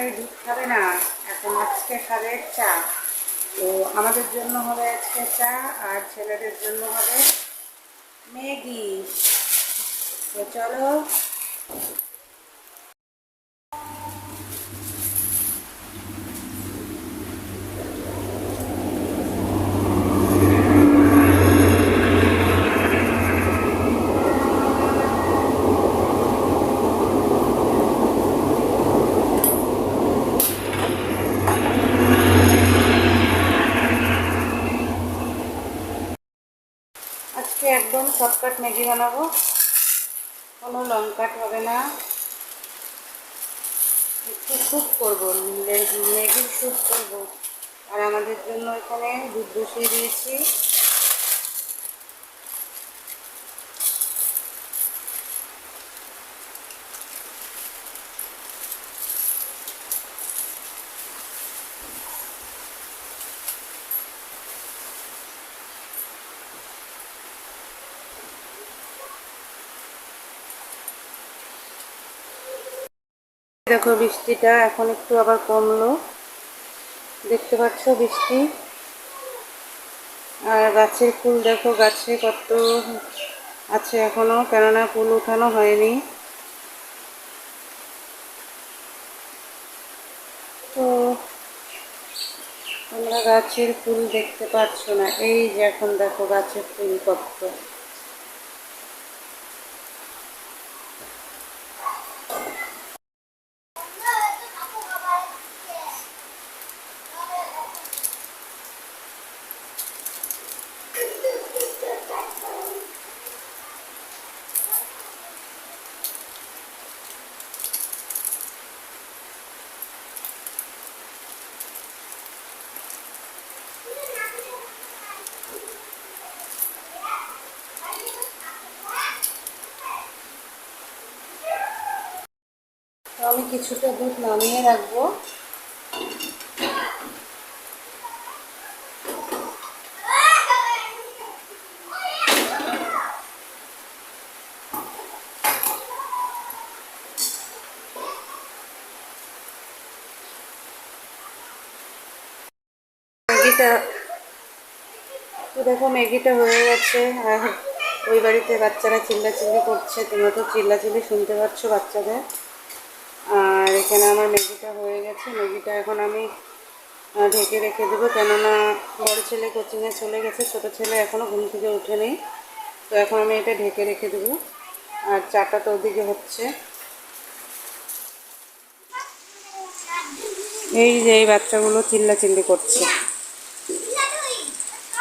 তোমাদের দুধ খাবে না। এখন আজকে খাবে চা। তো আমাদের জন্য হবে আজকে চা, আর ছেলেদের জন্য হবে ম্যাগি। তো চলো আজকে একদম শর্টকাট ম্যাগি বানাবো। কোনো লং কাট হবে না। একটু স্যুপ করব ম্যাগির স্যুপ করব। আর আমাদের জন্য এখানে দুধ বসিয়ে দিয়েছি। দেখো বৃষ্টিটা এখন একটু আবার কমলো। দেখতে পাচ্ছ বৃষ্টি? আর গাছের ফুল দেখো, গাছে কত আছে এখনও, কেননা ফুল উঠানো হয়নি। তো তোমরা গাছের ফুল দেখতে পাচ্ছ না। এই যে এখন দেখো গাছের ফুল কত কিছুটা দুধ নামিয়ে রাখব। ম্যাগিটা তো দেখো ম্যাগিটা হয়ে গেছে, আর ওই বাড়িতে বাচ্চারা চিল্লাচিল্লি করছে, তোমরা তো চিল্লাচিল্লি শুনতে পাচ্ছ বাচ্চাদের। আর এখানে আমার ম্যাগিটা হয়ে গেছে। ম্যাগিটা এখন আমি ঢেকে রেখে দেবো। কেননা বড় ছেলে কোচিংয়ে চলে গেছে, ছোট ছেলে এখনও ঘুম থেকে ওঠেনি। তো এখন আমি এটা ঢেকে রেখে দেবো। আর চাটা তো ওদিকে হচ্ছে। এই যে এই বাচ্চাগুলো চিল্লাচিল্লি করছে।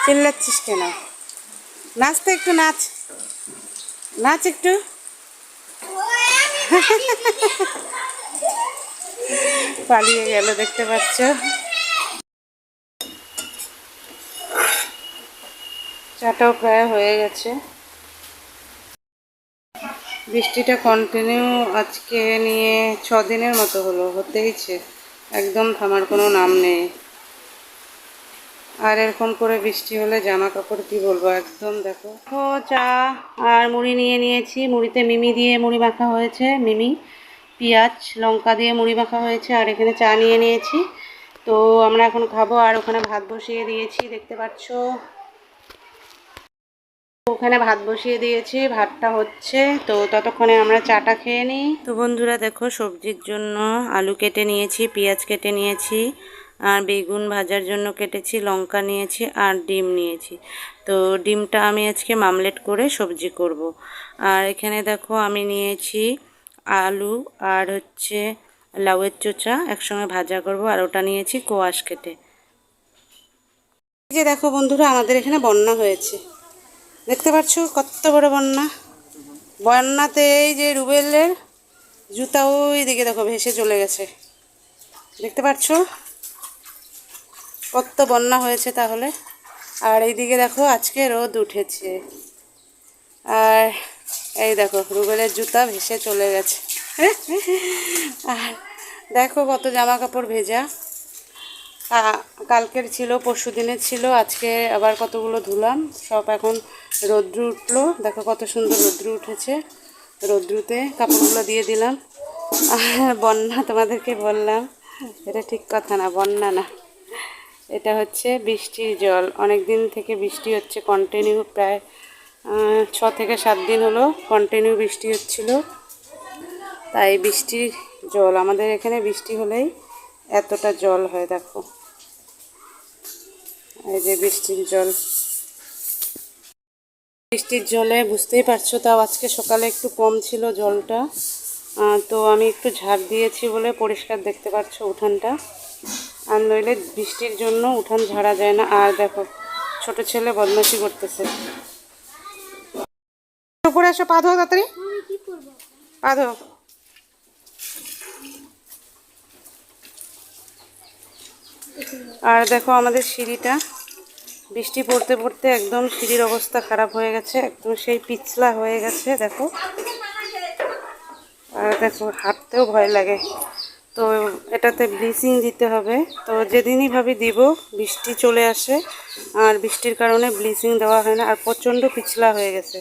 চিল্লাচ্ছিস কেন? নাচ তো একটু, নাচ। নাচ একটু। পালিয়ে গেল দেখতে পাচ্ছ। চাটাও প্রায় হয়ে গেছে। বৃষ্টিটা কন্টিনিউ আজকে নিয়ে ছ দিনের মতো হলো হতেইছে একদম থামার কোনো নাম নেই। আর এরকম করে বৃষ্টি হলে জামা কাপড় কি বলব, একদম দেখো। চা আর মুড়ি নিয়ে নিয়েছি। মুড়িতে মিমি দিয়ে মুড়ি মাখা হয়েছে, মিমি। পেঁয়াজ, লঙ্কা দিয়ে মুড়ি মাখা হয়েছে আর এখানে চা নিয়ে নিয়েছি। তো আমরা এখন খাব আর ওখানে ভাত বসিয়ে দিয়েছি, দেখতে পাচ্ছ। ওখানে ভাত বসিয়ে দিয়েছি, ভাতটা হচ্ছে। তো ততক্ষণে আমরা চাটা খেয়ে নিই। তো বন্ধুরা দেখো, সবজির জন্য আলু কেটে নিয়েছি, পেঁয়াজ কেটে নিয়েছি, আর বেগুন ভাজার জন্য কেটেছি, লঙ্কা নিয়েছি আর ডিম নিয়েছি। তো ডিমটা আমি আজকে মামলেট করে সবজি করব। আর এখানে দেখো আমি নিয়েছি আলু আর হচ্ছে লাউয়ের চোচা একসঙ্গে ভাজা করব, আর ওটা নিয়েছি কোয়াশ কেটে যে দেখো বন্ধুরা, আমাদের এখানে বন্যা হয়েছে। দেখতে পাচ্ছ কত বড় বন্যা? বন্যাতে এই যে রুবেলের জুতা ওই দিকে দেখো ভেসে চলে গেছে। দেখতে পাচ্ছ? কত বন্যা হয়েছে তাহলে। আর এইদিকে দেখো আজকে রোদ উঠেছে। আর এই দেখো, রুবেলের জুতা ভেসে চলে গেছে। আর দেখো কত জামা কাপড় ভেজা কালকের ছিল, পরশু দিনের ছিল, আজকে আবার কতগুলো ধুলাম, সব এখন রৌদ্র উঠল। দেখো কত সুন্দর রৌদ্র উঠেছে। রৌদ্রুতে কাপড়গুলো দিয়ে দিলাম। আর বন্যা তোমাদেরকে বললাম, এটা ঠিক কথা না, বন্যা না। এটা হচ্ছে বৃষ্টির জল। অনেক দিন থেকে বৃষ্টি হচ্ছে কন্টিনিউ প্রায় ছ থেকে সাত দিন হলো কন্টিনিউ বৃষ্টি হচ্ছিল। তাই বৃষ্টির জল, আমাদের এখানে বৃষ্টি হলেই এতটা জল হয়, দেখো। এই যে বৃষ্টির জল। বৃষ্টির জলে বুঝতেই পারছ তাও আজকে সকালে একটু কম ছিল জলটা। তো আমি একটু ঝাড় দিয়েছি বলে পরিষ্কার দেখতে পাচ্ছ উঠানটা। আর নইলে বৃষ্টির জন্য উঠান ঝাড়া যায় না। আর দেখো, ছোট ছেলে বদমাশি করতেছে। উপরে এসো পা ধো তাড়াতাড়ি। পা ধো আর দেখো আমাদের সিঁড়িটা। বৃষ্টি পড়তে পড়তে একদম সিঁড়ির অবস্থা খারাপ হয়ে গেছে একদম সেই পিছলা হয়ে গেছে দেখো। আর দেখো হাঁটতেও ভয় লাগে। তো এটাতে ব্লিচিং দিতে হবে। তো যেদিনই ভাবি দিব বৃষ্টি চলে আসে আর বৃষ্টির কারণে ব্লিচিং দেওয়া হয় না আর প্রচণ্ড পিছলা হয়ে গেছে।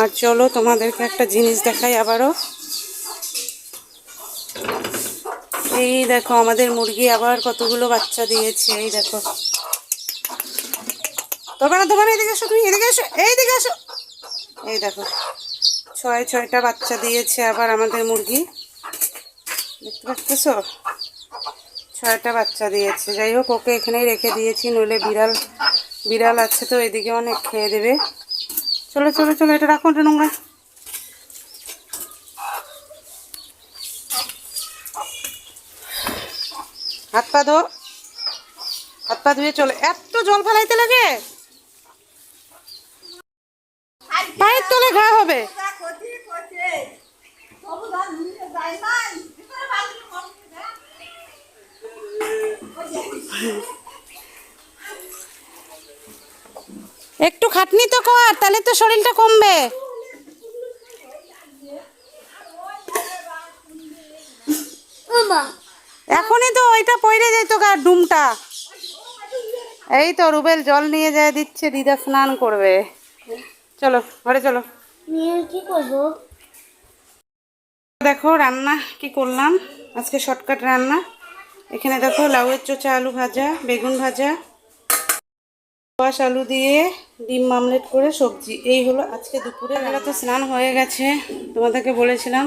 আর চলো তোমাদেরকে একটা জিনিস দেখাই আবারও। এই দেখো, আমাদের মুরগি আবার কতগুলো বাচ্চা দিয়েছে, এই দেখো। তোমার তোমার এদিকে এসো তুমি, এদিকে এসো, এইদিকে এসো। এই দেখো, ছয়, ছয়টা বাচ্চা দিয়েছে আবার আমাদের মুরগি। দেখতে পাচ্ছ? ছয়টা বাচ্চা দিয়েছে। যাই হোক, ওকে এখানেই রেখে দিয়েছি, নইলে বিড়াল বিড়াল আছে তো, এদিকে অনেক খেয়ে দেবে। চলো চলো চলো, এটা রাখো, এটা নোংরা। হাত পা ধো। হাত পা ধুয়ে চলে। এত জল ফেলাইতে লাগে। পায়ের তলে ঘা হবে। একটু খাটনি তো কর তাহলে তো শরীরটা কমবে। এখনই তো ওইটা পড়ে যেত গা ডুমটা। এই তো রুবেল জল নিয়ে যায় দিচ্ছে দিদা স্নান করবে। চলো ঘরে চলো। কি করব? দেখো রান্না কি করলাম? আজকে শর্টকাট রান্না। এখানে দেখো লাউয়ের চোচা আলু ভাজা বেগুন ভাজা। কোয়াশ আলু দিয়ে ডিম মামলেট করে সবজি। এই হলো আজকে দুপুরে বেলা তো স্নান হয়ে গেছে তোমাদেরকে বলেছিলাম।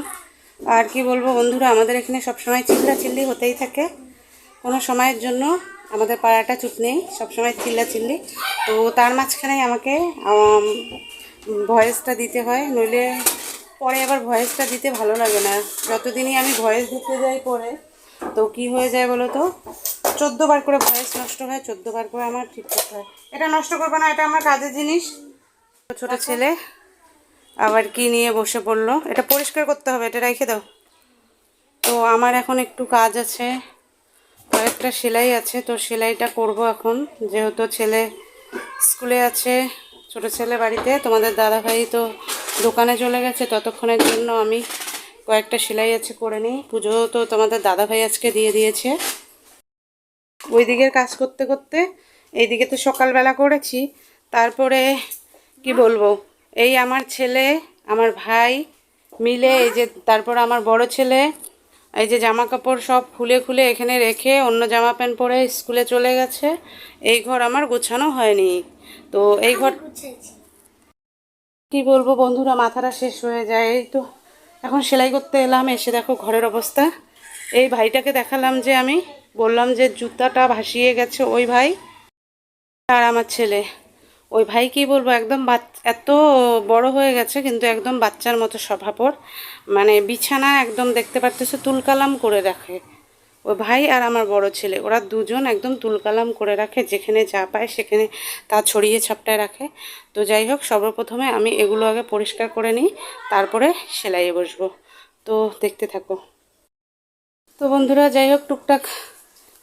আর কি বলব বন্ধুরা আমাদের এখানে সবসময় চিল্লা চিল্লি হতেই থাকে। কোনো সময়ের জন্য আমাদের পাড়াটা চুপ নেই সবসময় চিল্লা চিল্লি তো তার মাঝখানেই আমাকে ভয়েসটা দিতে হয় নইলে পরে আবার ভয়েসটা দিতে ভালো লাগে না। যতদিনই আমি ভয়েস দিতে যাই পরে তো কি হয়ে যায় বলো তো? চোদ্দ বার করে ভয়েস নষ্ট হয় চোদ্দ বার করে আমার ঠিক করতে হয়। এটা নষ্ট করব না এটা আমার কাজের জিনিস। ছোট ছেলে আবার কি নিয়ে বসে পড়ল? এটা পরিষ্কার করতে হবে এটা রেখে দাও। তো আমার এখন একটু কাজ আছে কয়েকটা সেলাই আছে তো সেলাইটা করব এখন। যেহেতু ছেলে স্কুলে আছে ছোট ছেলে বাড়িতে তোমাদের দাদাভাই তো দোকানে চলে গেছে ততক্ষণের জন্য আমি কয়েকটা সেলাই আছে করে নিই। পুজো তো তোমাদের দাদাভাই আজকে দিয়ে দিয়েছে। ওই দিকের কাজ করতে করতে এইদিকে তো সকালবেলা করেছি। তারপরে কি বলব? এই আমার ছেলে, আমার ভাই মিলে এই যে তারপর আমার বড় ছেলে, এই যে জামা কাপড় সব খুলে খুলে এখানে রেখে অন্য জামা প্যান্ট পরে স্কুলে চলে গেছে। এই ঘর আমার গোছানো হয়নি। তো এই ঘর কি বলব বন্ধুরা, মাথাটা শেষ হয়ে যায়। এই তো এখন সেলাই করতে এলাম, এসে দেখো ঘরের অবস্থা। এই ভাইটাকে দেখালাম যে আমি বললাম যে জুতাটা ভাসিয়ে গেছে ওই ভাই আর আমার ছেলে। ওই ভাই কি বলব, একদম এত বড় হয়ে গেছে কিন্তু একদম বাচ্চার মতো স্বভাবর মানে বিছানা একদম দেখতে পারতেছে তুলকালাম করে রাখে। ওই ভাই আর আমার বড় ছেলে, ওরা দুজন একদম তুলকালাম করে রাখে, যেখানে যা পায় সেখানে তা ছড়িয়ে ছাপটায় রাখে। তো যাই হোক, সর্বপ্রথমে আমি এগুলো আগে পরিষ্কার করে নিই, তারপরে সেলাইয়ে বসবো। তো দেখতে থাকো। তো বন্ধুরা, যাই হোক, টুকটাক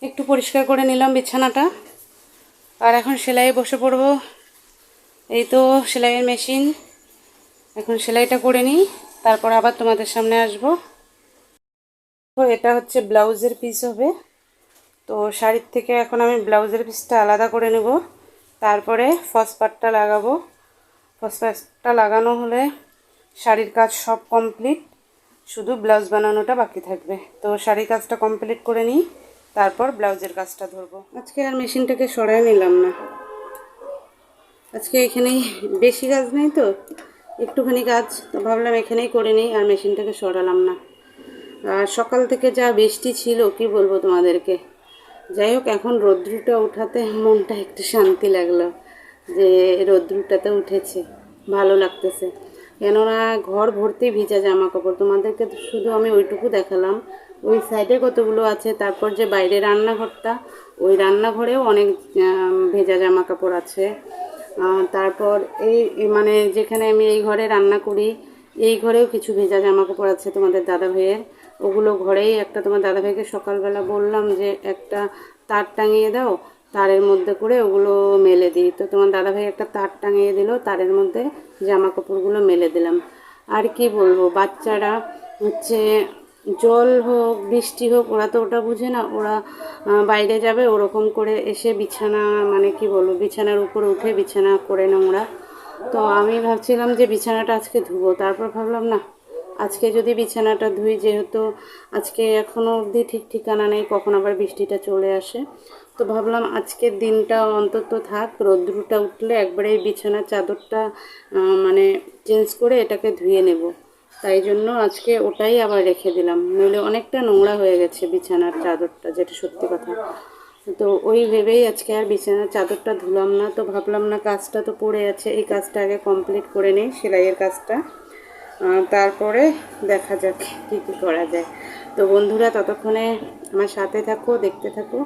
একটু পরিষ্কার করে নিলাম বিছানাটা। আর এখন সেলাইয়ে বসে পড়ব। এই তো সেলাইয়ের মেশিন। এখন সেলাইটা করে নিই, তারপর আবার তোমাদের সামনে আসব। তো এটা হচ্ছে ব্লাউজের পিস হবে। তো শাড়ির থেকে এখন আমি ব্লাউজের পিসটা আলাদা করে নেব। তারপরে ফার্স্ট পার্টটা লাগাবো। ফার্স্ট পার্টটা লাগানো হলে শাড়ির কাজ সব কমপ্লিট শুধু ব্লাউজ বানানোটা বাকি থাকবে। তো শাড়ির কাজটা কমপ্লিট করে নিই। তারপর ব্লাউজের কাজটা ধরবো। আজকে আর মেশিনটাকে সরাই নিলাম না। আজকে এখানেই বেশি কাজ নেই তো, একটুখানি কাজ, তো ভাবলাম এখানেই করে নিই আর মেশিনটাকে সরালাম না। আর সকাল থেকে যা বৃষ্টি ছিল, কি বলব তোমাদেরকে? যাই হোক, এখন রৌদ্রুটা উঠাতে মনটা একটু শান্তি লাগল যে রৌদ্রুটাতে উঠেছে, ভালো লাগতেছে। কেননা ঘর ভর্তি ভিজা জামা কাপড় তোমাদেরকে শুধু আমি ওইটুকু দেখালাম। ওই সাইডে কতগুলো আছে, তারপর যে বাইরে রান্নাঘরটা, ওই রান্নাঘরেও অনেক ভেজা জামা কাপড় আছে তারপর এই মানে যেখানে আমি এই ঘরে রান্না করি, এই ঘরেও কিছু ভেজা জামা কাপড় আছে তোমাদের দাদা ভাইয়ের ওগুলো ঘরেই একটা তোমার দাদা ভাইকে সকালবেলা বললাম যে একটা তার টাঙিয়ে দাও, তারের মধ্যে করে ওগুলো মেলে দিই। তো তোমার দাদা ভাই একটা তার টাঙিয়ে দিল, তারের মধ্যে জামা কাপড়গুলো মেলে দিলাম। আর কি বলব, বাচ্চারা হচ্ছে জল হোক, বৃষ্টি হোক, ওরা তো ওটা বুঝে না। ওরা বাইরে যাবে, ওরকম করে এসে বিছানা মানে কি বলব, বিছানার উপরে উঠে বিছানা করে নোংরা। তো আমি ভাবছিলাম যে বিছানাটা আজকে ধুবো। তারপর ভাবলাম, না, আজকে যদি বিছানাটা ধুই, যেহেতু আজকে এখনও অবধি ঠিক ঠিকানা নেই, কখন আবার বৃষ্টিটা চলে আসে? তো ভাবলাম, আজকের দিনটা অন্তত থাক, রৌদ্রুটা উঠলে একবারে বিছানার চাদরটা মানে চেঞ্জ করে এটাকে ধুয়ে নেব। তাই জন্য আজকে ওটাই আবার রেখে দিলাম। নইলে অনেকটা নোংরা হয়ে গেছে বিছানার চাদরটা, যেটা সত্যি কথা। তো ওই ভেবেই আজকে আর বিছানার চাদরটা ধুলাম না, তো ভাবলাম না কাজটা তো পড়ে আছে, এই কাজটা আগে কমপ্লিট করে নেই, সেলাইয়ের কাজটা। তারপরে দেখা যাক কী কী করা যায়। তো বন্ধুরা, ততক্ষণে আমার সাথে থাকো, দেখতে থাকো।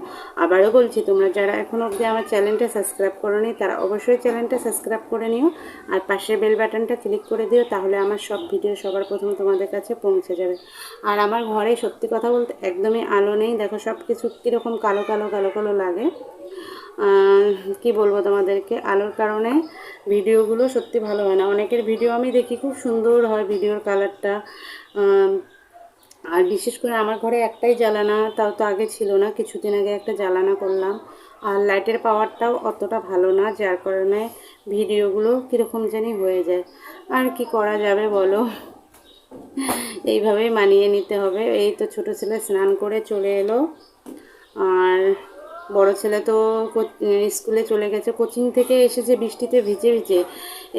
আবারও বলছি, তোমরা যারা এখনও অবধি আমার চ্যানেলটা সাবস্ক্রাইব করোনি, তারা অবশ্যই চ্যানেলটা সাবস্ক্রাইব করে নিও। আর পাশের বেল বাটনটা ক্লিক করে দিও, তাহলে আমার সব ভিডিও সবার প্রথমে তোমাদের কাছে পৌঁছে যাবে। আর আমার ঘরে সত্যি কথা বলতে একদমই আলো নেই। দেখো সব কিছু কীরকম কালো কালো কালো কালো লাগে। কি বলব তোমাদেরকে? আলোর কারণে ভিডিওগুলো সত্যি ভালো হয় না। অনেকের ভিডিও আমি দেখি, খুব সুন্দর হয় ভিডিওর কালারটা। আর বিশেষ করে আমার ঘরে একটাই জ্বালানা, তাও তো আগে ছিল না, কিছুদিন আগে একটা জ্বালানা করলাম। আর লাইটের পাওয়ারটাও অতটা ভালো না, যার কারণে ভিডিওগুলো কীরকম জানি হয়ে যায়। আর কি করা যাবে বলো? এইভাবেই মানিয়ে নিতে হবে। এই তো ছোটো ছেলে স্নান করে চলে এলো। আর বড় ছেলে তো স্কুলে চলে গেছে। কোচিং থেকে এসেছে বৃষ্টিতে ভিজে ভিজে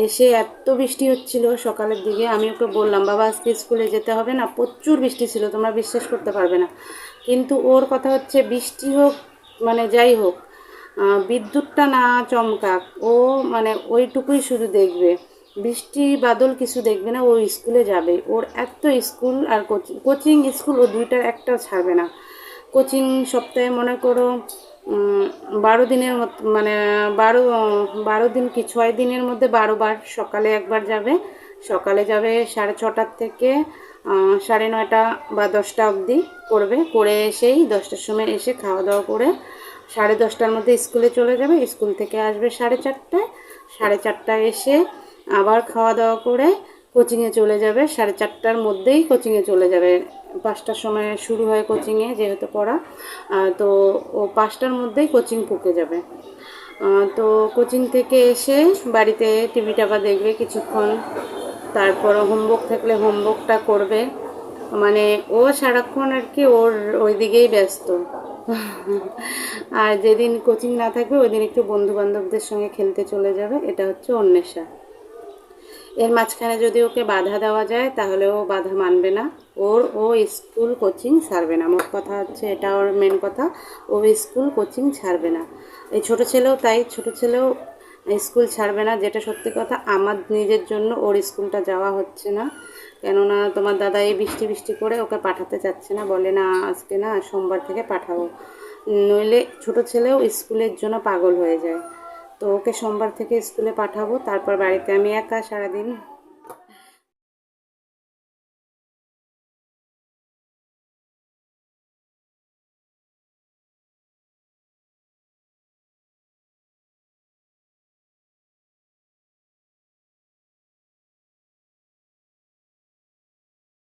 এসে এত বৃষ্টি হচ্ছিল সকালের দিকে। আমি ওকে বললাম, বাবা, আজকে স্কুলে যেতে হবে না, প্রচুর বৃষ্টি ছিল, তোমরা বিশ্বাস করতে পারবে না। কিন্তু ওর কথা হচ্ছে, বৃষ্টি হোক মানে যাই হোক বিদ্যুৎটা না চমকাক, ও মানে ওইটুকুই শুধু দেখবে। বৃষ্টি বাদল কিছু দেখবে না, ও স্কুলে যাবে। ওর এত স্কুল আর কোচিং কোচিং স্কুল ও দুইটার একটাও ছাড়বে না। কোচিং সপ্তাহে মনে করো বারো দিনের মানে বারো বারো দিন কি, ছয় দিনের মধ্যে বারো বার সকালে একবার যাবে। সকালে যাবে সাড়ে ছটার থেকে সাড়ে নয়টা বা দশটা অবধি করবে। করে এসেই দশটার সময় এসে খাওয়া দাওয়া করে সাড়ে দশটার মধ্যে স্কুলে চলে যাবে। স্কুল থেকে আসবে সাড়ে চারটায়। সাড়ে চারটায় এসে আবার খাওয়া দাওয়া করে কোচিংয়ে চলে যাবে। সাড়ে চারটার মধ্যেই কোচিংয়ে চলে যাবে। পাঁচটার সময় শুরু হয় কোচিংয়ে যেহেতু পড়া তো ও পাঁচটার মধ্যেই কোচিং পুকে যাবে। তো কোচিং থেকে এসে বাড়িতে টিভিটা বা দেখবে কিছুক্ষণ, তারপর হোমওয়ার্ক থাকলে হোমওয়ার্কটা করবে। মানে ও সারাক্ষণ আর কি ওর ওই দিকেই ব্যস্ত। আর যেদিন কোচিং না থাকবে ওই দিন একটু বন্ধু বান্ধবদের সঙ্গে খেলতে চলে যাবে, এটা হচ্ছে নেশা। এর মাঝখানে যদি ওকে বাধা দেওয়া যায়, তাহলে ও বাধা মানবে না। ওর, ও স্কুল কোচিং ছাড়বে না। মোট কথা হচ্ছে এটা ওর মেন কথা। ও স্কুল কোচিং ছাড়বে না। এই ছোট ছেলেও তাই, ছোট ছেলেও স্কুল ছাড়বে না। যেটা সত্যি কথা, আমার নিজের জন্য ওর স্কুলটা যাওয়া হচ্ছে না। কেননা তোমার দাদা এই বৃষ্টি বৃষ্টি করে ওকে পাঠাতে চাচ্ছে না। বলে, না, আজকে না, সোমবার থেকে পাঠাবো। নইলে ছোট ছেলেও স্কুলের জন্য পাগল হয়ে যায়। তো ওকে সোমবার থেকে স্কুলে পাঠাবো তারপর বাড়িতে আমি একা সারাদিন